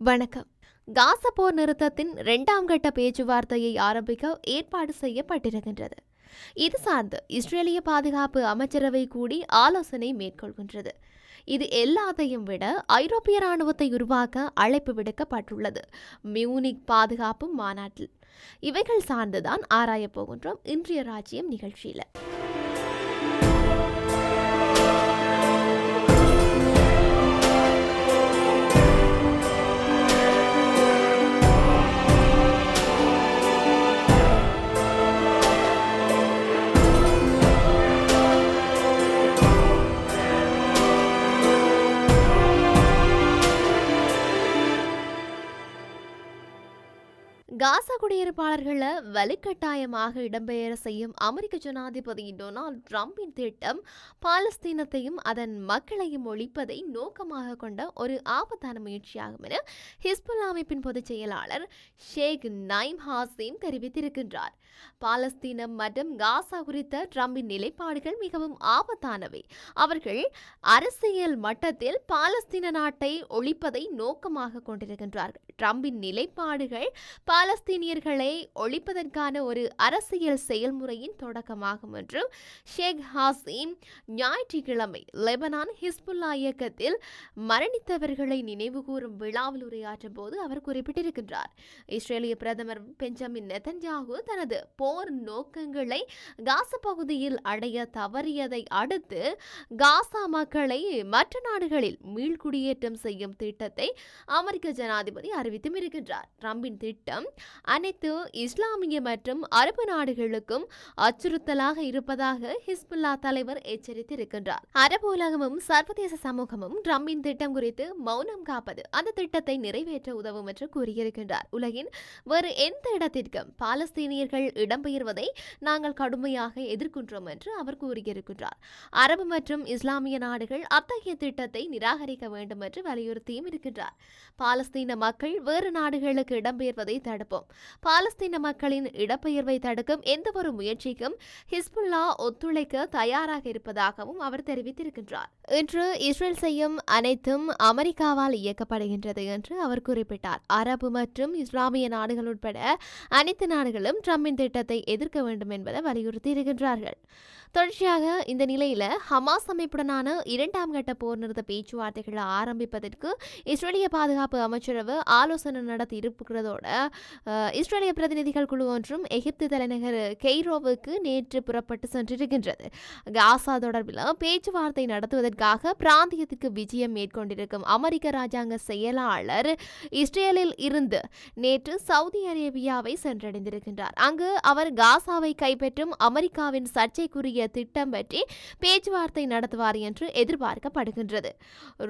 வணக்கம். காச போர் நிறுத்தத்தின் இரண்டாம் கட்ட பேச்சுவார்த்தையை ஆரம்பிக்க ஏற்பாடு செய்யப்பட்டிருக்கின்றது. இது சார்ந்து இஸ்ரேலிய பாதுகாப்பு அமைச்சரவை கூடி ஆலோசனை மேற்கொள்கின்றது. இது எல்லாத்தையும் விட ஐரோப்பிய ராணுவத்தை உருவாக்க அழைப்பு விடுக்கப்பட்டுள்ளது. மியூனிக் பாதுகாப்பு மாநாட்டில். இவைகள் சார்ந்துதான் ஆராயப் போகின்றோம் இன்றைய ராஜ்யம் நிகழ்ச்சியில். காசா குடியிருப்பாளர்களை வலுக்கட்டாயமாக இடம்பெயர செய்யும் அமெரிக்க ஜனாதிபதி டொனால்ட் ட்ரம்பின் திட்டம் பாலஸ்தீனத்தையும் அதன் மக்களையும் ஒழிப்பதை நோக்கமாக கொண்ட ஒரு ஆபத்தான முயற்சியாகும் என ஹிஸ்புல்லா அமைப்பின் பொதுச் செயலாளர் ஷேக் நைம் ஹாசிம் தெரிவித்திருக்கின்றார். பாலஸ்தீனம் மற்றும் காசா குறித்த ட்ரம்பின் நிலைப்பாடுகள் மிகவும் ஆபத்தானவை. அவர்கள் அரசியல் மட்டத்தில் பாலஸ்தீன நாட்டை ஒழிப்பதை நோக்கமாக கொண்டிருக்கின்றார்கள். ட்ரம்பின் நிலைப்பாடுகள் பால பாலஸ்தீனியர்களை ஒழிப்பதற்கான ஒரு அரசியல் செயல்முறையின் தொடக்கமாகும் என்று ஷேக் ஹாசிம் ஞாயிற்றுக்கிழமை லெபனான் ஹிஸ்புல்லா இயக்கத்தில் மரணித்தவர்களை நினைவுகூரும் விழாவில் உரையாற்றும் போது அவர் குறிப்பிட்டிருக்கின்றார். இஸ்ரேலிய பிரதமர் பெஞ்சமின் நெதன்யாகு தனது போர் நோக்கங்களை காசா பகுதியில் அடைய தவறியதை அடுத்து காசா மக்களை மற்ற நாடுகளில் மீள்குடியேற்றம் செய்யும் திட்டத்தை அமெரிக்க ஜனாதிபதி அறிவித்தும் இருக்கின்றார். ட்ரம்பின் திட்டம் அனைத்து இஸ்லாமிய மற்றும் அரபு நாடுகளுக்கும் அச்சுறுத்தலாக இருப்பதாக ஹிஸ்புல்லா தலைவர் எச்சரித்திருக்கின்றார். அரபு உலகமும் சர்வதேச சமூகமும் ட்ரம்பின் திட்டம் குறித்து மௌனம் காப்பது அந்த திட்டத்தை நிறைவேற்ற உதவும் என்று கூறியிருக்கின்றார். உலகின் வேறு எந்த இடத்திற்கும் பாலஸ்தீனியர்கள் இடம்பெயர்வதை நாங்கள் கடுமையாக எதிர்க்கின்றோம் என்று அவர் கூறியிருக்கின்றார். அரபு மற்றும் இஸ்லாமிய நாடுகள் அத்தகைய திட்டத்தை நிராகரிக்க வேண்டும் என்று வலியுறுத்தியும் இருக்கின்றார். பாலஸ்தீன மக்கள் வேறு நாடுகளுக்கு இடம்பெயர்வதை தடுப்போம் பாலஸ்தீன மக்களின் இடப்பெயர்வை தடுக்கும் எந்த ஒரு முயற்சிக்கும் ஹிஸ்புல்லா ஒத்துழைக்க தயாராக இருப்பதாகவும் அவர் தெரிவித்திருக்கின்றார். இன்று இஸ்ரேல் செய்யும் அனைத்தும் அமெரிக்காவால் இயக்கப்படுகின்றது என்று அவர் குறிப்பிட்டார். அரபு மற்றும் இஸ்லாமிய நாடுகள் உட்பட அனைத்து நாடுகளும் ட்ரம்பின் திட்டத்தை எதிர்க்க வேண்டும் என்பதை வலியுறுத்தி இருக்கின்றார்கள் தொடர்ச்சியாக இந்த நிலையில ஹமாஸ் அமைப்புடனான இரண்டாம் கட்ட போர் நிறுத்த பேச்சுவார்த்தைகளை ஆரம்பிப்பதற்கு இஸ்ரேலிய பாதுகாப்பு அமைச்சரவு ஆலோசனை நடத்தி இருக்கிறதோட இஸ்ரேலிய பிரதிநிதிகள் குழு ஒன்றும் எகிப்து தலைநகர் கெய்ரோவுக்கு நேற்று புறப்பட்டு சென்றிருக்கின்றது. காசா தொடர்பில் பேச்சுவார்த்தை நடத்துவதற்காக பிராந்தியத்துக்கு விஜயம் மேற்கொண்டிருக்கும் அமெரிக்க ராஜாங்க செயலாளர் இஸ்ரேலில் இருந்து நேற்று சவுதி அரேபியாவை சென்றடைந்திருக்கின்றார். அங்கு அவர் காசாவை கைப்பற்றும் அமெரிக்காவின் சர்ச்சைக்குரிய திட்டம் பற்றி பேச்சுவார்த்தை நடத்துவார் என்று எதிர்பார்க்கப்படுகின்றது.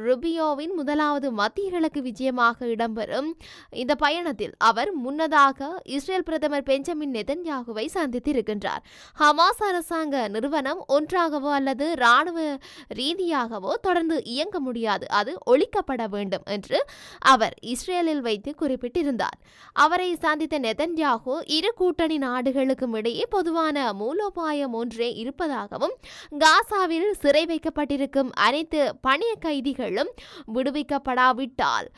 ருபியோவின் முதலாவது மத்திய கிழக்கு விஜயமாக இடம்பெறும் இந்த பயணத்தில் அவர் முன் முன்னதாக இஸ்ரேல் பிரதமர் பெஞ்சமின் நெதன்யாகுவை சந்தித்திருக்கின்றார். ஹமாஸ் அரசாங்க நிறுவனம் ஒன்றாகவோ அல்லது இராணுவ ரீதியாகவோ தொடர்ந்து இயங்க முடியாது. அது ஒழிக்கப்பட வேண்டும் என்று அவர் இஸ்ரேலில் வைத்து குறிப்பிட்டிருந்தார். அவரை சந்தித்த நெதன்யாகு இரு கூட்டணி நாடுகளுக்கும் இடையே பொதுவான மூலோபாயம் ஒன்றே இருப்பதாகவும் காசாவில் சிறை வைக்கப்பட்டிருக்கும் அனைத்து பணிய கைதிகளும் விடுவிக்கப்படாவிட்டால்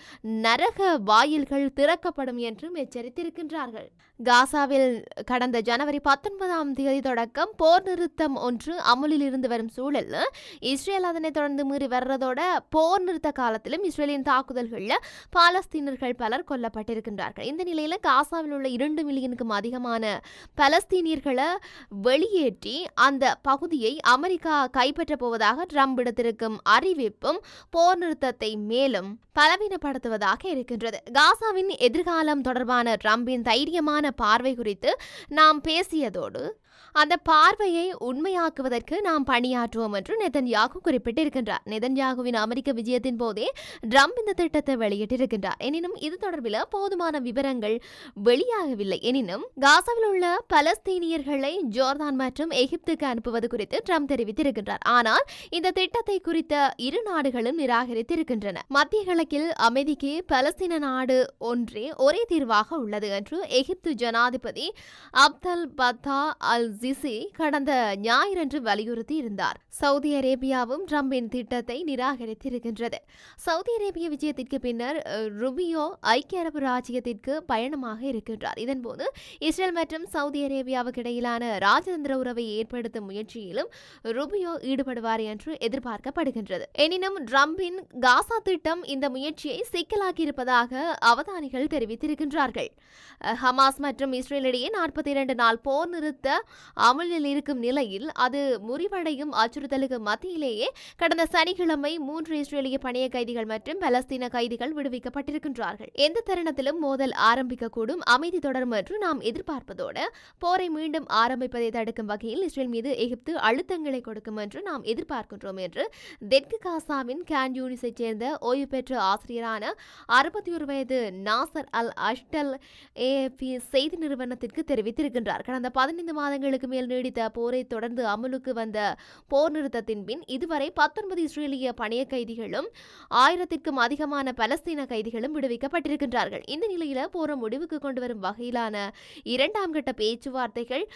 நரக வாயில்கள் திறக்கப்படும் என்றும் தெரிவித்திருக்கின்றார்கள் காசாவில் கடந்த ஜனவரி பத்தொன்பதாம் தேதி தொடக்கம் போர் நிறுத்தம் ஒன்று அமுலில் இருந்து வரும் சூழலில் இஸ்ரேல் அதனை தொடர்ந்து மீறி வர்றதோட போர் நிறுத்த காலத்திலும் இஸ்ரேலின் தாக்குதல்களில் பாலஸ்தீனர்கள் பலர் கொல்லப்பட்டிருக்கின்றார்கள். இந்த நிலையில் காசாவில் உள்ள இரண்டு மில்லியனுக்கும் அதிகமான பலஸ்தீனியர்களை வெளியேற்றி அந்த பகுதியை அமெரிக்கா கைப்பற்றப் போவதாக ட்ரம்ப் எடுத்திருக்கும் அறிவிப்பும் போர் நிறுத்தத்தை மேலும் பலவீனப்படுத்துவதாக இருக்கின்றது. காசாவின் எதிர்காலம் தொடர்பான ட்ரம்பின் தைரியமான பார்வை குறித்து நாம் பேசியதோடு அந்த பார்வையை உண்மையாக்குவதற்கு நாம் பணியாற்றுவோம் என்று நெதன்யாகு குறிப்பிட்டிருக்கின்றார். நெதன்யாகுவின் அமெரிக்க விஜயத்தின் போதே ட்ரம்ப் இந்த திட்டத்தை வெளியிட்டிருக்கின்றார். எனினும் இது தொடர்பில் போதுமான விவரங்கள் வெளியாகவில்லை. எனினும் காசாவில் உள்ள பலஸ்தீனியர்களை ஜோர்தான் மற்றும் எகிப்துக்கு அனுப்புவது குறித்து ட்ரம்ப் தெரிவித்திருக்கின்றார். ஆனால் இந்த திட்டத்தை குறித்த இரு நாடுகளும் நிராகரித்திருக்கின்றன. மத்திய கிழக்கில் அமைதிக்கு பலஸ்தீன நாடு ஒன்றே ஒரே தீர்வாக உள்ளது என்று எகிப்து ஜனாதிபதி அப்தல் பத்தா அல் அல் ஜிசி கடந்த ஞாயிறன்று வலியுறுத்தி இருந்தார். சவுதி அரேபியாவும் ட்ரம்பின் திட்டத்தை நிராகரித்திருக்கின்றது. சவுதி அரேபிய விஜயத்திற்கு பின்னர் ருபியோ ஐக்கிய அரபு ராஜ்யத்திற்கு பயணமாக இருக்கின்றார். இதன்போது இஸ்ரேல் மற்றும் சவுதி அரேபியாவுக்கு இடையிலான ராஜதந்திர உறவை ஏற்படுத்தும் முயற்சியிலும் ருபியோ ஈடுபடுவார் என்று எதிர்பார்க்கப்படுகின்றது. எனினும் ட்ரம்பின் காசா திட்டம் இந்த முயற்சியை சிக்கலாக்கியிருப்பதாக அவதானிகள் தெரிவித்திருக்கின்றார்கள். ஹமாஸ் மற்றும் இஸ்ரேல் இடையே நாற்பத்தி இரண்டு நாள் போர் நிறுத்த அமலில் இருக்கும் நிலையில் அது முறிவடையும் அச்சுறுத்தலுக்கு மத்தியிலேயே கடந்த சனிக்கிழமை மூன்று இஸ்ரேலிய பணைய கைதிகள் மற்றும் பலஸ்தீன கைதிகள் விடுவிக்கப்பட்டிருக்கின்றார்கள். எந்த தருணத்திலும் மோதல் ஆரம்பிக்கக்கூடும். அமைதி தொடரும் என்று நாம் எதிர்பார்ப்பதோடு போரை மீண்டும் ஆரம்பிப்பதை தடுக்கும் வகையில் இஸ்ரேல் மீது எகிப்து அழுத்தங்களை கொடுக்கும் என்று நாம் எதிர்பார்க்கின்றோம் என்று தெற்கு காசாவின் கேன் யூனிஸைச் சேர்ந்த ஓய்வு பெற்ற ஆசிரியரான அறுபத்தி ஒரு வயது நாசர் அல் அஷ்டல் ஏஎப்பி செய்தி நிறுவனத்திற்கு தெரிவித்திருக்கின்றார். கடந்த பதினைந்து மாதங்களுக்கு மேல் நீடித்த போரை தொடர்ந்து அமலுக்கு வந்த போர் நிறுத்தத்தின் பின் இதுவரை பத்தொன்பது இஸ்ரேலிய பணைய கைதிகளும் ஆயிரத்திற்கும் அதிகமான பலஸ்தீன கைதிகளும் விடுவிக்கப்பட்டிருக்கின்றார்கள். இந்த நிலையில போரை முடிவுக்கு கொண்டு வரும் வகையிலான இரண்டாம் கட்ட பேச்சுவார்த்தைகள்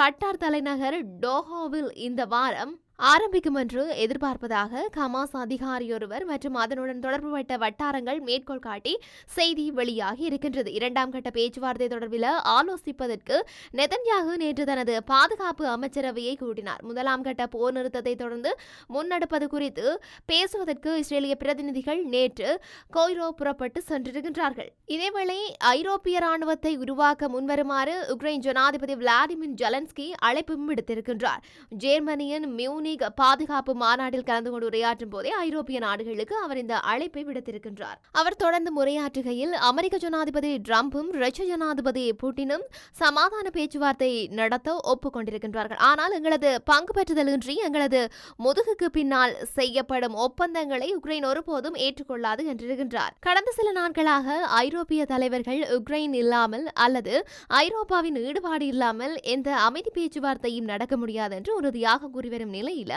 கட்டார் தலைநகர் டோஹோவில் இந்த வாரம் ஆரம்பிக்கும் என்று எதிர்பார்ப்பதாக கமாஸ் அதிகாரியொருவர் மற்றும் அதனுடன் தொடர்புபட்ட வட்டாரங்கள் மேற்கோள் காட்டி செய்தி வெளியாகி இருக்கின்றது. இரண்டாம் கட்ட பேச்சுவார்த்தை தொடர்பில் ஆலோசிப்பதற்கு நெதன்யாகு நேற்று தனது பாதுகாப்பு அமைச்சரவையை கூட்டினார். முதலாம் கட்ட போர் நிறுத்தத்தை தொடர்ந்து முன்னெடுப்பது குறித்து பேசுவதற்கு இஸ்ரேலிய பிரதிநிதிகள் நேற்று கொய்ரோ புறப்பட்டு சென்றிருக்கின்றார்கள். இதேவேளை ஐரோப்பிய ராணுவத்தை உருவாக்க முன்வருமாறு உக்ரைன் ஜனாதிபதி விளாடிமிர் ஜெலன்ஸ்கி அழைப்பும் விடுத்திருக்கின்றார். ஜெர்மனியின் மியூனிக் பாதுகாப்பு மாநாட்டில் கலந்து கொண்டு உரையாற்றும் போதே ஐரோப்பிய நாடுகளுக்கு அவர் இந்த அழைப்பை விடுத்திருக்கின்றார். அவர் தொடர்ந்து உரையாற்றுகையில் அமெரிக்க ஜனாதிபதி டிரம்பும் ரஷ்ய ஜனாதிபதி புட்டினும் சமாதான பேச்சுவார்த்தை நடத்த ஒப்புக்கொண்டிருக்கின்றார்கள். ஆனால் எங்களது பங்கு பெற்றுதலின்றி எங்களது முதுகுக்கு பின்னால் செய்யப்படும் ஒப்பந்தங்களை உக்ரைன் ஒருபோதும் ஏற்றுக்கொள்ளாது என்றிருக்கின்றார். கடந்த சில நாட்களாக ஐரோப்பிய தலைவர்கள் உக்ரைன் இல்லாமல் அல்லது ஐரோப்பாவின் ஈடுபாடு இல்லாமல் எந்த அமைதி பேச்சுவார்த்தையும் நடக்க முடியாது என்று உறுதியாக கூறி வரும் நிலையில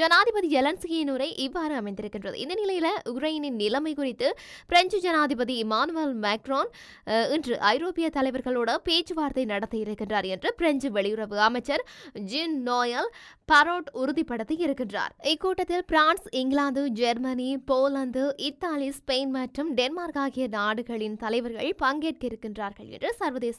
ஜனாதிபதி ஜெலன்ஸ்கியின் உரை இவ்வாறு அமைந்திருக்கின்றது. இந்த நிலையில உக்ரைனின் நிலைமை குறித்து பிரெஞ்சு ஜனாதிபதி இமானுவல் மேக்ரான் இன்று ஐரோப்பிய தலைவர்களோட பேச்சுவார்த்தை நடத்த இருக்கின்றார் என்று பிரெஞ்சு வெளியுறவு அமைச்சர் ஜின் நோயல் பரோட் உறுதிப்படுத்தி இருக்கின்றார். இக்கூட்டத்தில் France England Germany Poland Italy Spain மற்றும் டென்மார்க் ஆகிய நாடுகளின் தலைவர்கள் பங்கேற்க இருக்கின்றார்கள் என்று சர்வதேச